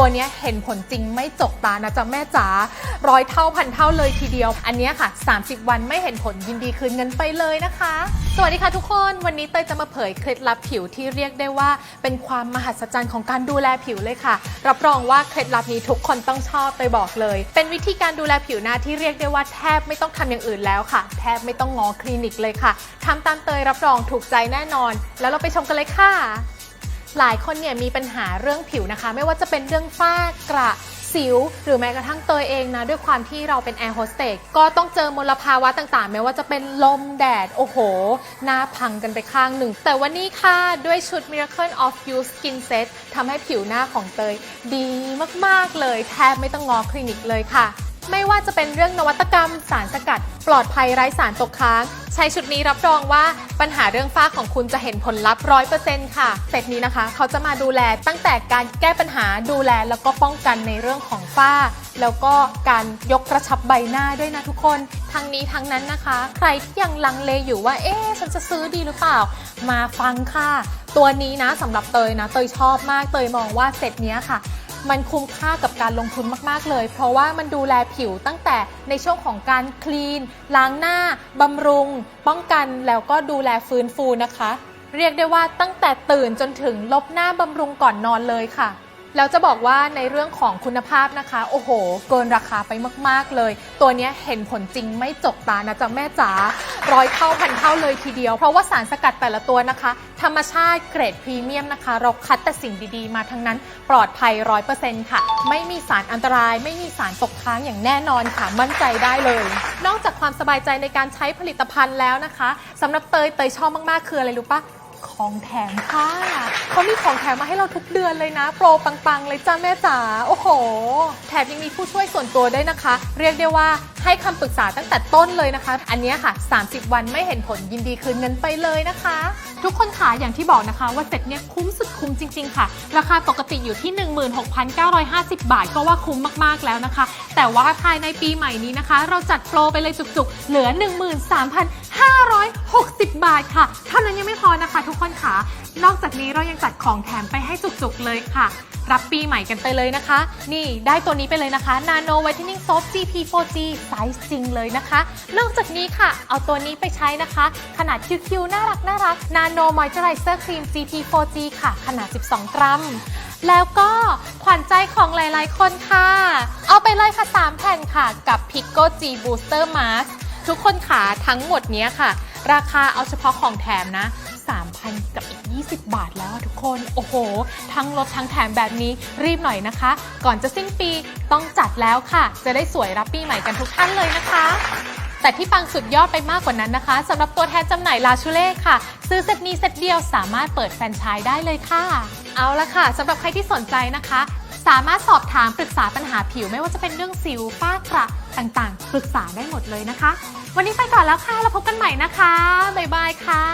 ตัวนี้เห็นผลจริงไม่จกตานะจ๊ะแม่จ๋าร้อยเท่าพันเท่าเลยทีเดียว อันนี้ค่ะ 30 วันไม่เห็นผลยินดีคืนเงินไปเลยนะคะ สวัสดีค่ะทุกคนวันนี้เตยจะมาเผยเคล็ดลับผิวที่เรียกได้ว่า เป็นความมหัศจรรย์ของการดูแลผิวเลยค่ะ รับรองว่าเคล็ดลับนี้ทุกคนต้องชอบเตยบอกเลย เป็นวิธีการดูแลผิวหน้าที่เรียกได้ว่าแทบไม่ต้องทำอย่างอื่นแล้วค่ะ แทบไม่ต้องงอคลินิกเลยค่ะทำตามเตยรับรองถูกใจแน่นอน แล้วเราไปชมกันเลยค่ะ หลายคนเนี่ยมีปัญหาเรื่องผิวนะคะ ไม่ว่าจะเป็นเรื่องฝ้ากระสิว หรือแม้กระทั่งเตยเองนะ ด้วยความที่เราเป็นแอร์โฮสเตสก็ต้องเจอมลภาวะต่างๆ ไม่ว่าจะเป็นลมแดด โอ้โห หน้าพังกันไปข้างหนึ่ง แต่วันนี้ค่ะ ด้วยชุด Miracle of You Skin Set ทำให้ผิวหน้าของเตยดีมากๆเลย แทบไม่ต้องงอคลินิกเลยค่ะ ไม่ว่าจะเป็นเรื่องนวัตกรรม สารสกัด ปลอดภัยไร้สารตกค้าง ใช้ชุดนี้รับรองว่าปัญหาเรื่องฝ้าของคุณจะเห็นผลลัพธ์ร้อยเปอร์เซ็นต์ค่ะเซตนี้นะคะ เขาจะมาดูแลตั้งแต่การแก้ปัญหาดูแลแล้วก็ป้องกันในเรื่องของฝ้า แล้วก็การยกกระชับใบหน้าด้วยนะทุกคนทั้งนี้ทั้งนั้นนะคะ ใครที่ยังลังเลอยู่ว่า เอ๊ะฉันจะซื้อดีหรือเปล่า มาฟังค่ะ ตัวนี้นะสำหรับเตยนะ เตยชอบมากเตยมองว่าเซตเนี้ยค่ะ มันคุ้มค่ากับการลงทุนมาก ๆ เลย เพราะว่ามันดูแลผิวตั้งแต่ในช่วงของการคลีน ล้างหน้า บำรุง ป้องกันแล้วก็ดูแลฟื้นฟูนะคะ เรียกได้ว่าตั้งแต่ตื่นจนถึงลบหน้าบำรุงก่อนนอนเลยค่ะแล้วจะบอกว่าในเรื่องของคุณภาพนะคะ โอ้โห เกินราคาไปมาก ๆ เลย ตัวนี้เห็นผลจริงไม่จกตานะจ๊ะแม่จ๋า ร้อยเท่าพันเท่าเลยทีเดียว เพราะว่าสารสกัดแต่ละตัวนะคะ ธรรมชาติเกรดพรีเมียมนะคะ เราคัดแต่สิ่งดีๆ มาทั้งนั้น ปลอดภัยร้อยเปอร์เซ็นต์ค่ะ ไม่มีสารอันตราย ไม่มีสารตกค้างอย่างแน่นอนค่ะ มั่นใจได้เลย นอกจากความสบายใจในการใช้ผลิตภัณฑ์แล้วนะคะสำหรับเตยเตยชอบมากๆคืออะไรรู้ปะ ของแถมค่ะ เขามีของแถมมาให้เราทุกเดือนเลยนะ โปรปังๆ เลยจ้าแม่จ๋า โอ้โห แถมยังมีผู้ช่วยส่วนตัวด้วยนะคะ เรียกได้ว่าให้คำปรึกษาตั้งแต่ต้นเลยนะคะ อันนี้ค่ะ 30 วันไม่เห็นผลยินดีคืนเงินไปเลยนะคะ ทุกคนค่ะอย่างที่บอกนะคะ ว่าเซ็ตเนี้ยคุ้มสุดคุ้มจริง ๆ ค่ะ ราคาปกติอยู่ที่ 16,950 บาท ก็ว่าคุ้มมากๆแล้วนะคะ แต่ว่าภายในปีใหม่นี้นะคะ เราจัดโปรไปเลยจุกๆ เหลือ 560 บาทค่ะ เท่านั้นยังไม่พอนะคะทุกคนค่ะ นอกจากนี้เรายังจัดของแถมไปให้จุกๆเลยค่ะ รับปีใหม่กันไปเลยนะคะ นี่ได้ตัวนี้ไปเลยนะคะ Nano Whitening Soap GP4G ไซส์จริงเลยนะคะ นอกจากนี้ค่ะ เอาตัวนี้ไปใช้นะคะ ขนาดคิวๆน่ารักน่ารัก Nano Moisturizer Cream GP4G ค่ะ ขนาด 12 กรัมแล้วก็ขวัญใจของหลายๆคนค่ะ เอาไปเลยค่ะ 3 แผ่นค่ะ กับ Pico G Booster Mask ทุกคนค่ะทั้งหมดนี้ค่ะ ราคาเอาเฉพาะของแถมนะ 3,000 กับอีก 20 บาทแล้วทุกคน โอ้โห ทั้งลดทั้งแถมแบบนี้รีบหน่อยนะคะ ก่อนจะสิ้นปีต้องจัดแล้วค่ะ จะได้สวยรับปีใหม่กันทุกท่านเลยนะคะแต่ที่ปังสุดยอดไปมากกว่านั้นนะคะสำหรับตัวแทนจำหน่ายลาชูเล่ค่ะ ซื้อเซตนี้เซตเดียวสามารถเปิดแฟรนไชส์ได้เลยค่ะ เอาละค่ะสำหรับใครที่สนใจนะคะ สามารถสอบถามปรึกษาปัญหาผิวไม่ว่าจะเป็นเรื่องสิวฝ้ากระต่างๆ ปรึกษาได้หมดเลยนะคะ วันนี้ไปก่อนแล้วค่ะ แล้วพบกันใหม่นะคะ บ๊ายบายค่ะ